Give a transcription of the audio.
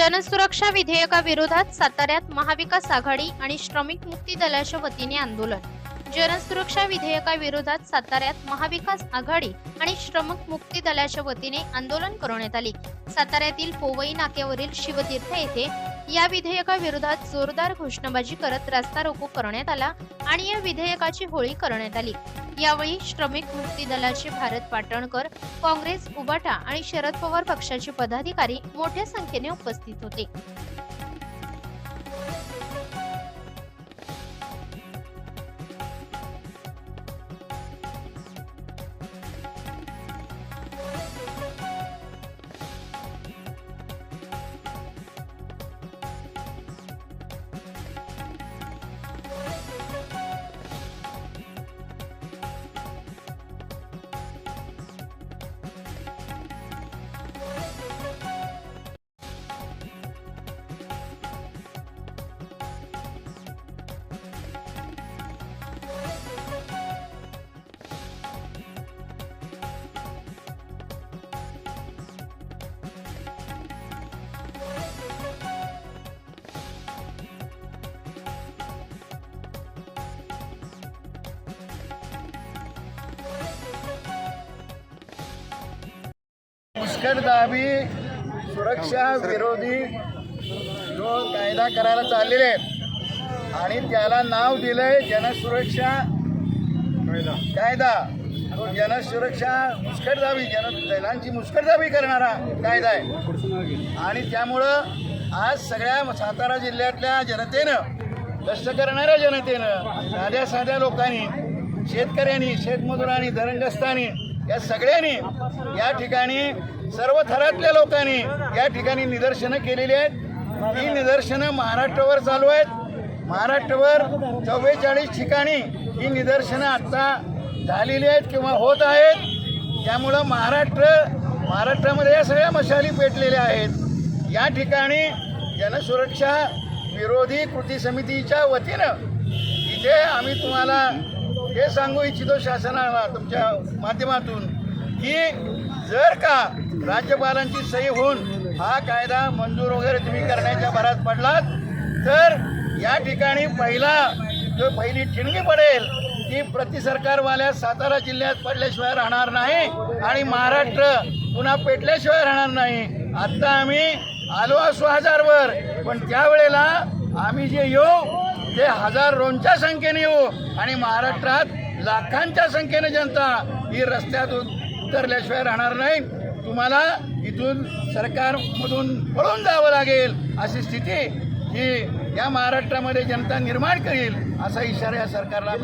जनसुरक्षा विधेयकाविरोधात साताऱ्यात महाविकास आघाडी आणि श्रमिक मुक्ती दलाच्या वतीने आंदोलन. जनसुरक्षा विधेयकाविरोधात साताऱ्यात महाविकास आघाडी आणि श्रमिक मुक्ती दलाच्या वतीने आंदोलन करण्यात आले. साताऱ्यातील पोवई नाक्यावरील शिवतीर्थ येथे या विधेयकाविरोधात जोरदार घोषणाबाजी करत रस्ता रोको करण्यात आला आणि या विधेयकाची होळी करण्यात आली. यावेळी श्रमिक मुक्ती दलाचे भारत पाटणकर काँग्रेस उबाटा आणि शरद पवार पक्षाचे पदाधिकारी मोठ्या संख्येने उपस्थित होते. मुस्कटदाबी सुरक्षा विरोधी जो कायदा करायला चाललेले आहेत. आणि त्याला नाव दिलंय जनसुरक्षा कायदा. तो जनसुरक्षा मुस्कटदाबी जन दैलांची मुस्कटदाबी करणारा कायदा आहे. आणि त्यामुळं आज सगळ्या सातारा जिल्ह्यातल्या जनतेनं कष्ट करणाऱ्या जनतेनं साध्या साध्या लोकांनी शेतकऱ्यांनी शेतमजुरांनी धरणग्रस्तांनी या सगळ्यांनी या ठिकाणी सर्व थरातल्या लोकांनी या ठिकाणी निदर्शनं केलेली आहेत. ही निदर्शनं महाराष्ट्रभर चालू आहेत. महाराष्ट्रभर चव्वेचाळीस ठिकाणी ही निदर्शनं आत्ता झालेली आहेत किंवा होत आहेत. त्यामुळं महाराष्ट्र महाराष्ट्रामध्ये या सगळ्या मशाली पेटलेल्या आहेत. या ठिकाणी जनसुरक्षा विरोधी कृती समितीच्या वतीनं इथे आम्ही तुम्हाला हे सांगू इच्छितो शासनाला तुमच्या माध्यमातून की जर का राज्यपालांची सही होऊन हा कायदा मंजूर वगैरे तुम्ही करण्याच्या भरात पडलात तर या ठिकाणी पहिला जो पहिली ठिणगी पडेल ती प्रति सरकारवाल्या सातारा जिल्ह्यात पडल्याशिवाय राहणार नाही आणि महाराष्ट्र पुन्हा पेटल्याशिवाय राहणार नाही. आत्ता आम्ही आलो असू हजारवर पण त्यावेळेला आम्ही जे येऊ ते हजारोंच्या संख्येने येऊ. आणि महाराष्ट्रात लाखांच्या संख्येने जनता ही रस्त्यात उतरल्याशिवाय राहणार नाही. तुम्हाला इथून सरकारमधून पळून जावं लागेल अशी स्थिती ही या महाराष्ट्रामध्ये जनता निर्माण करेल असा इशारा या सरकारला.